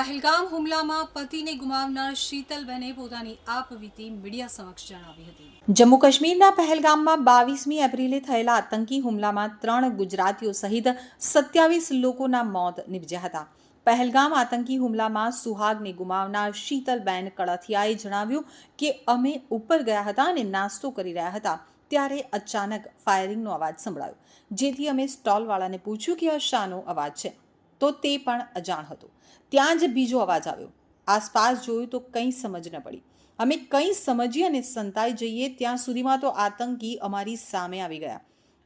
પહેલગામ હુમલામાં પતિને ગુમાવનાર શીતલબેને પોતાની આપવીતી મીડિયા સમક્ષ જણાવી હતી. જમ્મુ કાશ્મીરના પહેલગામમાં બાવીસમી એપ્રિલે થયેલા આતંકી હુમલામાં ત્રણ ગુજરાતીઓ સહિત સત્યાવીસ લોકોના મોત નિપજ્યા હતા. પહેલગામ આતંકી હુમલામાં સુહાગને ગુમાવનાર શીતલબેન કળથિયાએ જણાવ્યું કે અમે ઉપર ગયા હતા અને નાસ્તો કરી રહ્યા હતા, ત્યારે અચાનક ફાયરિંગનો અવાજ સંભળાયો. જેથી અમે સ્ટોલવાળાને પૂછ્યું કે આ શાનો અવાજ છે? તો તે પણ અજાણ હતો. ત્યાં જ બીજો અવાજ આવ્યો. આસપાસ જોયું તો કંઈ સમજ ન પડી. અમે કંઈ સમજીએ અને સંતાઈ જઈએ ત્યાં સુધીમાં તો આતંકી અમારી સામે આવી ગયા.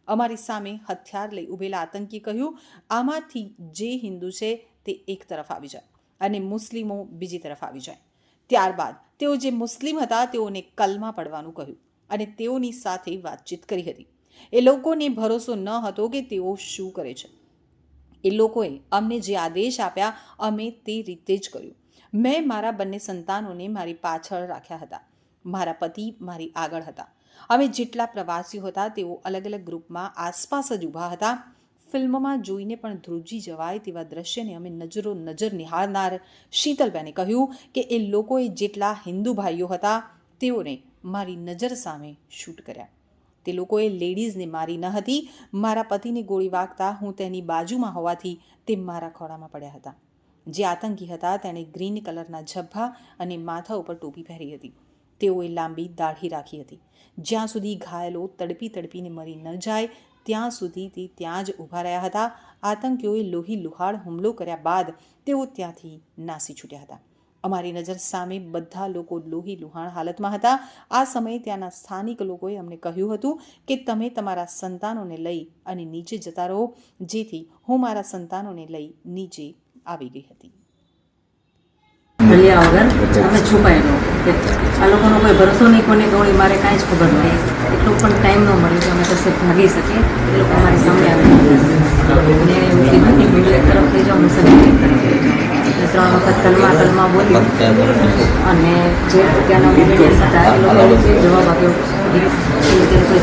અમારી સામે હથિયાર લઈ ઉભેલા આતંકી કહ્યું, આમાંથી જે હિન્દુ છે તે એક તરફ આવી જાય અને મુસ્લિમો બીજી તરફ આવી જાય. ત્યારબાદ તેઓ જે મુસ્લિમ હતા તેઓને કલમા પડવાનું કહ્યું અને તેઓની સાથે વાતચીત કરી હતી. એ લોકોને ભરોસો ન હતો કે તેઓ શું કરે છે. એ લોકોએ અમને જે આદેશ આપ્યા, અમે તે રીતે જ કર્યું. મેં મારા બંને સંતાનોને મારી પાછળ રાખ્યા હતા. મારા પતિ મારી આગળ હતા. અમે જેટલા પ્રવાસીઓ હતા, તેઓ અલગ અલગ ગ્રુપમાં આસપાસ જ ઊભા હતા. ફિલ્મમાં જોઈને પણ ધ્રુજી જવાય તેવા દ્રશ્યને અમે નજરો નજર નિહાળનાર શીતલબેને કહ્યું કે એ લોકોએ જેટલા હિન્દુ ભાઈઓ હતા, તેઓને મારી નજર સામે શૂટ કર્યા. તે લોકોએ લેડીઝને મારી ન હતી. મારા પતિને ગોળી વાગતા હું તેની બાજુમાં હોવાથી તે મારા ખોળામાં પડ્યા હતા. જે આતંકી હતા, તેણે ગ્રીન કલરના ઝભ્ભા અને માથા ઉપર ટોપી પહેરી હતી. તેઓએ લાંબી દાઢી રાખી હતી. જ્યાં સુધી ઘાયલો તડપી તડપીને મરી ન જાય, ત્યાં સુધી તે ત્યાં જ ઊભા રહ્યા હતા. આતંકીઓએ લોહી લુહાડ હુમલો કર્યા બાદ તેઓ ત્યાંથી નાસી છૂટ્યા હતા. અમારી નજર સામે બધા લોકો લોહી લુહાણ હાલતમાં હતા. આ સમયે ત્યાંના સ્થાનિક લોકોએ અમને કહ્યું હતું કે તમે તમારા સંતાનોને લઈ અને નીચે જતા રહો, જેથી હું મારા સંતાનોને લઈ નીચે આવી ગઈ હતી. ભલ્યા વગર અમે છુપાયેલો આ લોકોનો કોઈ ભરોસો નહીં, કોને ગોળી મારે કાંઈ જ ખબર નહીં. એટલો પણ ટાઈમ ન મળ્યો કે અમે કશે ભાગી શકીએ. એ લોકો અમારી સામે આવી એવું કીધું કે મીડિયા તરફ થઈ જાઓ હું સગી ત્રણ વખત કલમા કલમા બોલી. અને જે ત્યાંના મીડિયા હતા એ લોકોએ જે જવાબ આપ્યો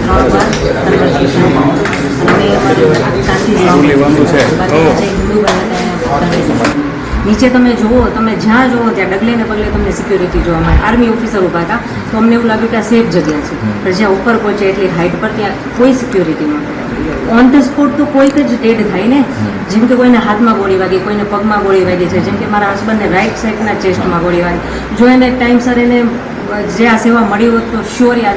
ત્રણ વાર શાંતિ નીચે તમે જુઓ તમે જ્યાં જુઓ ત્યાં ડગલે ને પગલે તમને સિક્યોરિટી જોવા મળે. આર્મી ઓફિસર ઊભા હતા તો અમને એવું લાગ્યું કે આ સેફ જગ્યા છે. પણ જ્યાં ઉપર પહોંચે એટલી હાઇટ પર ત્યાં કોઈ સિક્યોરિટી નહોતી. ઓન ધ સ્પોટ તો કોઈક જ ડેડ થાય ને? જેમ કે કોઈને હાથમાં ગોળી વાગી કોઈને પગમાં ગોળી વાગી છે જેમ કે મારા હસબન્ડને રાઈટ સાઈડના ચેસ્ટમાં ગોળી વાગી. જો એને ટાઈમસર એને જે આ સેવા મળી હોત તો શ્યોર યાદ